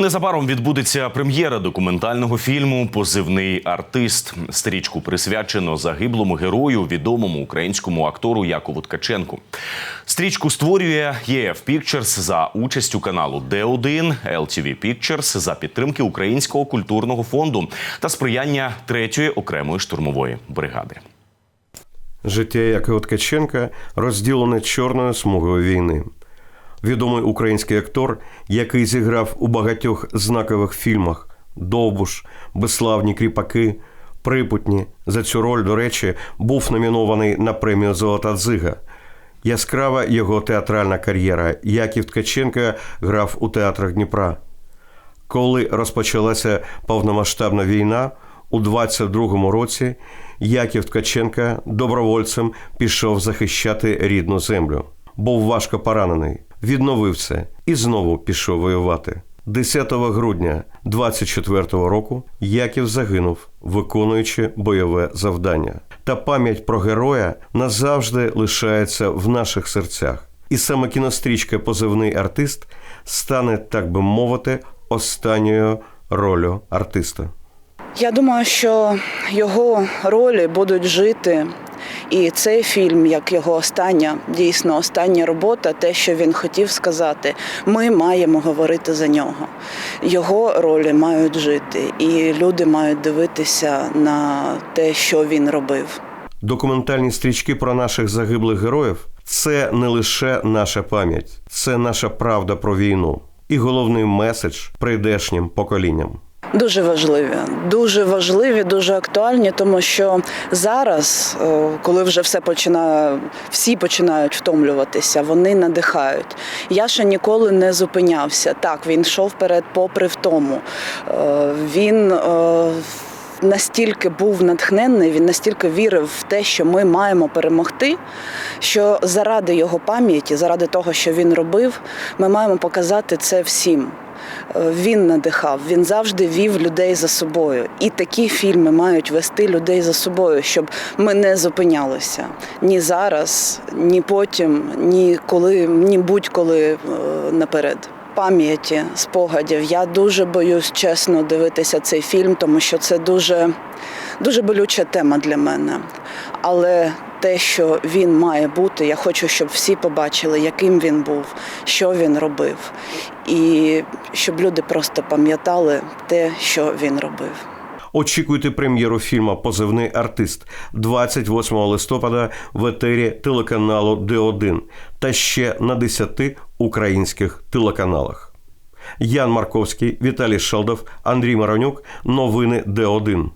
Незабаром відбудеться прем'єра документального фільму Позивний артист. Стрічку присвячено загиблому герою, відомому українському актору Якову Ткаченку. Стрічку створює ЄФ Pictures за участю каналу Д1, LTV Pictures за підтримки Українського культурного фонду та сприяння третьої окремої штурмової бригади. Життя Якова Ткаченка розділене чорною смугою війни. Відомий український актор, який зіграв у багатьох знакових фільмах Довбуш, Безславні кріпаки, Припутні. За цю роль, до речі, був номінований на премію Золота дзига. Яскрава його театральна кар'єра. Яків Ткаченко грав у театрах Дніпра. Коли розпочалася повномасштабна війна, у 22-му році Яків Ткаченка добровольцем пішов захищати рідну землю. Був важко поранений, відновився і знову пішов воювати. 10 грудня 24-го року Яків загинув, виконуючи бойове завдання. Та пам'ять про героя назавжди лишається в наших серцях. І саме кінострічка Позивний артист стане, так би мовити, останньою ролью артиста. Я думаю, що його ролі будуть жити. І цей фільм, як його остання, дійсно остання робота, те, що він хотів сказати, ми маємо говорити за нього. Його ролі мають жити, і люди мають дивитися на те, що він робив. Документальні стрічки про наших загиблих героїв це не лише наша пам'ять, це наша правда про війну і головний меседж прийдешнім поколінням. Дуже важливі, дуже важливі, дуже актуальні, тому що зараз, е, коли вже все починає, всі починають втомлюватися, вони надихають. Я ще ніколи не зупинявся. Так, він йшов вперед, попри втому. Е, Він е, настільки був натхненний, він настільки вірив в те, що ми маємо перемогти, що заради його пам'яті, заради того, що він робив, ми маємо показати це всім. Е, Він надихав, він завжди вів людей за собою. І такі фільми мають вести людей за собою, щоб ми не зупинялися ні зараз, ні потім, ні коли, ні будь-коли е, наперед. Пам'яті, спогадів. Я дуже боюсь чесно дивитися цей фільм, тому що це дуже, дуже болюча тема для мене. Але те, що він має бути, я хочу, щоб всі побачили, яким він був, що він робив, і щоб люди просто пам'ятали те, що він робив. Очікуйте прем'єру фільму Позивний артист 28 листопада в етері телеканалу Д1 та ще на 10 українських телеканалах. Ян Марковський, Віталій Шелдов, Андрій Маронюк. Новини Д1.